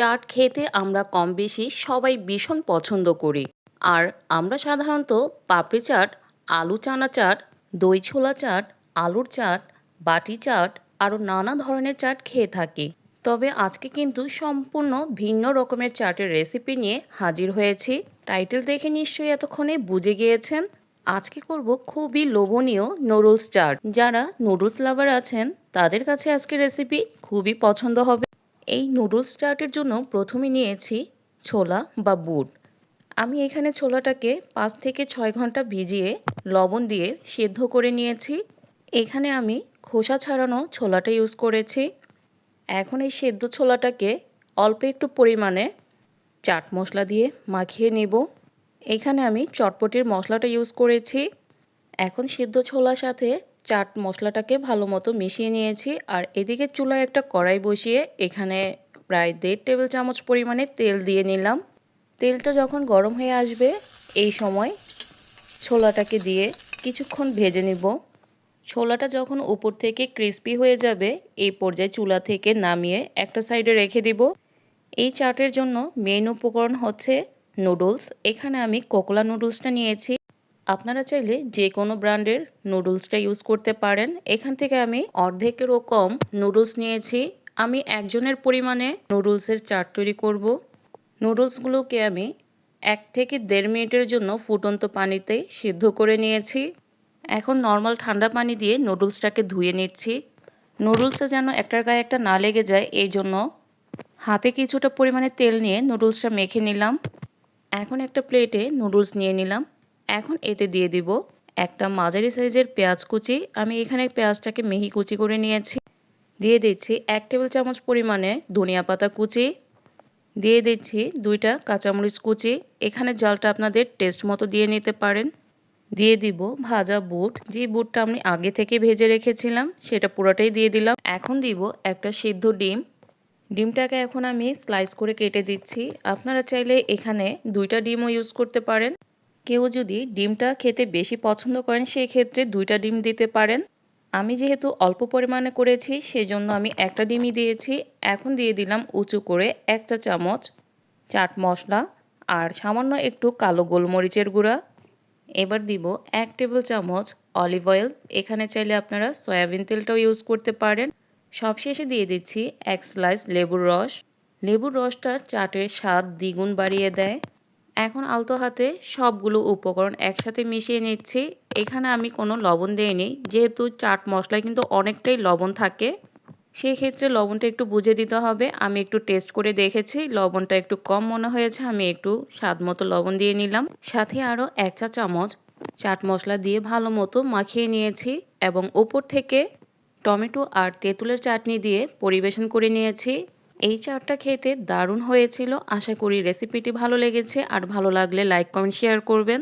চাট খেতে আমরা কম বেশি সবাই ভীষণ পছন্দ করি। আর আমরা সাধারণত পাপড়ি চাট, আলু চানা চাট, দই ছোলা চাট, আলুর চাট, বাটি চাট আরও নানা ধরনের চাট খেয়ে থাকি। তবে আজকে কিন্তু সম্পূর্ণ ভিন্ন রকমের চাটের রেসিপি নিয়ে হাজির হয়েছি। টাইটেল দেখে নিশ্চয়ই এতক্ষণে বুঝে গিয়েছেন। আজকে করব খুবই লোভনীয় নুডলস চাট। যারা নুডলস লাভার আছেন, তাদের কাছে আজকে রেসিপি খুবই পছন্দ হবে। এই নুডলস চাটের জন্য প্রথমে নিয়েছি ছোলা বা বুট। আমি এখানে ছোলাটাকে পাঁচ থেকে ছয় ঘণ্টা ভিজিয়ে লবণ দিয়ে সেদ্ধ করে নিয়েছি। এখানে আমি খোসা ছাড়ানো ছোলাটা ইউজ করেছি। এখন এই সেদ্ধ ছোলাটাকে অল্প একটু পরিমাণে চাট মশলা দিয়ে মাখিয়ে নেব। এখানে আমি চটপটির মশলাটা ইউজ করেছি। এখন সিদ্ধ ছোলার সাথে চাট মশলাটাকে ভালো মতো মিশিয়ে নিয়েছি। আর এদিকে চুলায় একটা কড়াই বসিয়ে এখানে প্রায় দেড় টেবিল চামচ পরিমাণে তেল দিয়ে নিলাম। তেলটা যখন গরম হয়ে আসবে, এই সময় ছোলাটাকে দিয়ে কিছুক্ষণ ভেজে নিব। ছোলাটা যখন উপর থেকে ক্রিস্পি হয়ে যাবে, এই পর্যায়ে চুলা থেকে নামিয়ে একটা সাইডে রেখে দিব। এই চাটের জন্য মেন উপকরণ হচ্ছে নুডলস। এখানে আমি কোকলা নুডলসটা নিয়েছি। আপনারা চাইলে যে কোনো ব্র্যান্ডের নুডলসটা ইউজ করতে পারেন। এখান থেকে আমি অর্ধেকেরও কম নুডলস নিয়েছি। আমি একজনের পরিমাণে নুডলসের চাট তৈরি করব। নুডলসগুলোকে আমি এক থেকে দেড় মিনিটের জন্য ফুটন্ত পানিতে সিদ্ধ করে নিয়েছি। এখন নর্মাল ঠান্ডা পানি দিয়ে নুডলসটাকে ধুয়ে নিচ্ছি। নুডলসটা যেন একটার গায়ে একটা না লেগে যায়, এই জন্য হাতে কিছুটা পরিমাণে তেল নিয়ে নুডলসটা মেখে নিলাম। এখন একটা প্লেটে নুডলস নিয়ে নিলাম। এখন এতে দিয়ে দিব একটা মাঝারি সাইজের পেঁয়াজ কুচি। আমি এখানে পেঁয়াজটাকে মিহি কুচি করে নিয়েছি। দিয়ে দিচ্ছি এক টেবিল চামচ পরিমাণে ধনিয়া পাতা কুচি। দিয়ে দিচ্ছি দুইটা কাঁচামরিচ কুচি। এখানে জালটা আপনাদের টেস্ট মতো দিয়ে নিতে পারেন। দিয়ে দিব ভাজা বুট। যে বুটটা আমি আগে থেকে ভেজে রেখেছিলাম, সেটা পুরোটাই দিয়ে দিলাম। এখন দিব একটা সিদ্ধ ডিম। ডিমটাকে এখন আমি স্লাইস করে কেটে দিচ্ছি। আপনারা চাইলে এখানে দুইটা ডিমও ইউজ করতে পারেন। কেউ যদি ডিমটা খেতে বেশি পছন্দ করেন সেই ক্ষেত্রে দুইটা ডিম দিতে পারেন। আমি যেহেতু অল্প পরিমাণে করেছি, সেজন্য আমি একটা ডিমই দিয়েছি। এখন দিয়ে দিলাম উঁচু করে একটা চামচ চাট মশলা আর সামান্য একটু কালো গোলমরিচের গুঁড়া। এবার দিব এক টেবিল চামচ অলিভ অয়েল। এখানে চাইলে আপনারা সয়াবিন তেলটাও ইউজ করতে পারেন। সবশেষে দিয়ে দিচ্ছি এক স্লাইস লেবুর রস। লেবুর রসটা চাটের স্বাদ দ্বিগুণ বাড়িয়ে দেয়। এখন আলতো হাতে সবগুলো উপকরণ একসাথে মিশিয়ে নিচ্ছি। এখানে আমি কোনো লবণ দিইনি। যেহেতু চাট মশলায় কিন্তু অনেকটাই লবণ থাকে সেই ক্ষেত্রে লবণটা একটু বুঝে দিতে হবে। আমি একটু টেস্ট করে দেখেছি, লবণটা একটু কম মনে হয়েছে, আমি একটু স্বাদ মতো লবণ দিয়ে নিলাম। সাথে আরও এক চা চামচ চাট মশলা দিয়ে ভালো মতো মাখিয়ে নিয়েছি এবং উপর থেকে টমেটো আর তেঁতুলের চাটনি দিয়ে পরিবেশন করে নিয়েছি। এই চাটটা খেতে দারুণ হয়েছিল। আশা করি রেসিপিটি ভালো লেগেছে। আর ভালো লাগলে লাইক কমেন্ট শেয়ার করবেন।